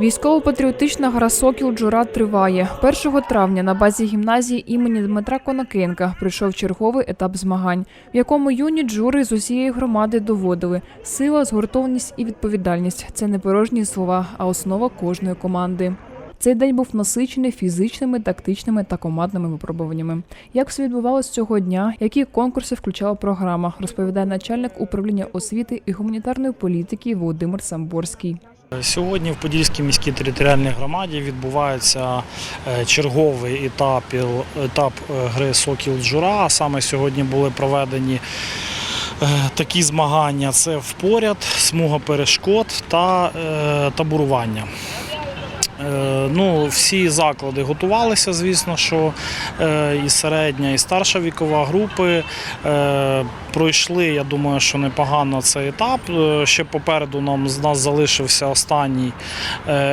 Військово-патріотична гра Сокіл Джура триває. 1 травня на базі гімназії імені Дмитра Конакенка прийшов черговий етап змагань, в якому юні джури з усієї громади доводили сила, згуртованість і відповідальність це не порожні слова, а основа кожної команди. Цей день був насичений фізичними, тактичними та командними випробуваннями. Як все відбувалося цього дня, які конкурси включала програма, розповідає начальник управління освіти і гуманітарної політики Володимир Самборський. Сьогодні в Подільській міській територіальній громаді відбувається е, черговий етап, етап е, гри Сокіл Джура. Саме сьогодні були проведені е, такі змагання: це впоряд, смуга перешкод та табурування. Е, Ну, всі заклади готувалися, звісно, що е, і середня, і старша вікова групи е, пройшли. Я думаю, що непогано цей етап. Ще попереду нам з нас залишився останній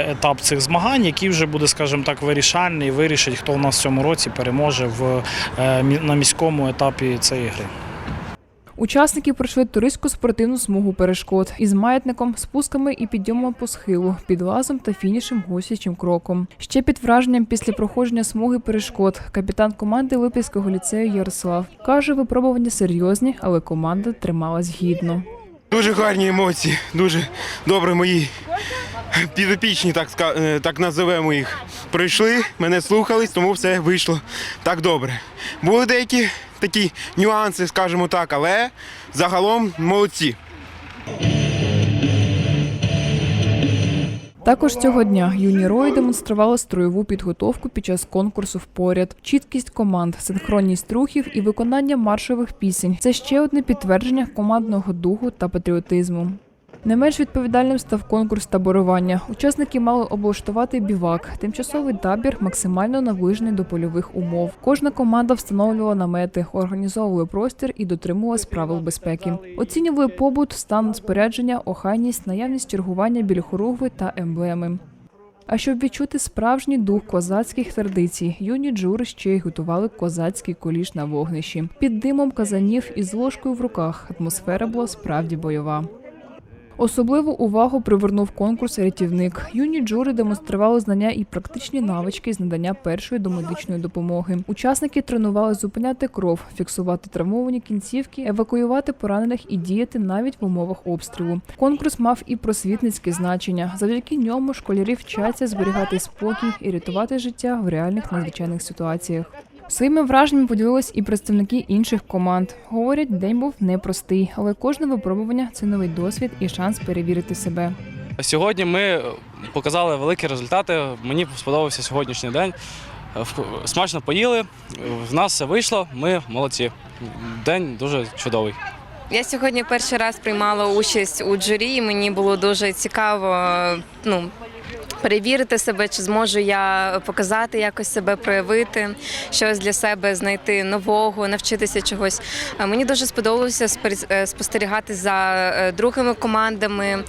етап цих змагань, який вже буде, скажімо так, вирішальний вирішить, хто в нас в цьому році переможе в на міському етапі цієї гри. Учасники пройшли туристську спортивну смугу перешкод із маятником, спусками і підйомом по схилу, підлазом та фінішем гусячим кроком. Ще під враженням після проходження смуги перешкод капітан команди Липецького ліцею Ярослав каже, випробування серйозні, але команда трималась гідно. Дуже гарні емоції, дуже добре мої підопічні, так е, так називемо їх. Прийшли, мене слухались, тому все вийшло так добре. Були деякі такі нюанси, скажімо так, але загалом молодці. Також цього дня юні герої демонстрували строєву підготовку під час конкурсу впоряд, чіткість команд, синхронність рухів і виконання маршових пісень. Це ще одне підтвердження командного духу та патріотизму. Не менш відповідальним став конкурс таборування. Учасники мали облаштувати бівак, тимчасовий табір, максимально наближений до польових умов. Кожна команда встановлювала намети, організовували простір і дотримувалась правил безпеки. Оцінювали побут, стан спорядження, охайність, наявність чергування біля хоругви та емблеми. А щоб відчути справжній дух козацьких традицій, юні джури ще й готували козацький куліш на вогнищі. Під димом казанів із ложкою в руках атмосфера була справді бойова. Особливу увагу привернув конкурс рятівник. Юні джури демонстрували знання і практичні навички з надання першої домедичної допомоги. Учасники тренували зупиняти кров, фіксувати травмовані кінцівки, евакуювати поранених і діяти навіть в умовах обстрілу. Конкурс мав і просвітницьке значення. Завдяки ньому школярі вчаться зберігати спокій і рятувати життя в реальних надзвичайних ситуаціях. Своїми враженнями поділились і представники інших команд. Говорять, день був непростий, але кожне випробування це новий досвід і шанс перевірити себе. Сьогодні ми показали великі результати. Мені сподобався сьогоднішній день. Смачно поїли, в нас все вийшло, ми молодці. День дуже чудовий. Я сьогодні перший раз приймала участь у журі. і Мені було дуже цікаво ну, перевірити себе, чи зможу я показати якось себе, проявити, щось для себе знайти нового, навчитися чогось. Мені дуже сподобалося е, спостерігати за е, другими командами,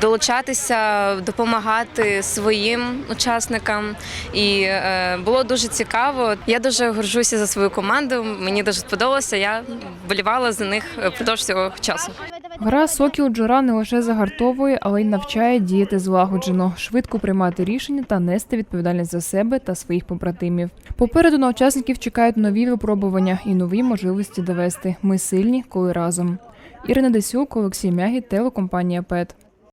долучатися, допомагати своїм учасникам. І е, було дуже цікаво. Я дуже горжуся за свою команду. Мені дуже сподобалося. Я вболівала за них впродовж цього часу. Гра Сокіл Джура не лише загартовує, але й навчає діяти злагоджено, швидко приймати рішення та нести відповідальність за себе та своїх побратимів. Попереду на учасників чекають нові випробування і нові можливості довести. Ми сильні, коли разом. Ірина Десюк, Олексій Мягі, телекомпанія ПЕТ.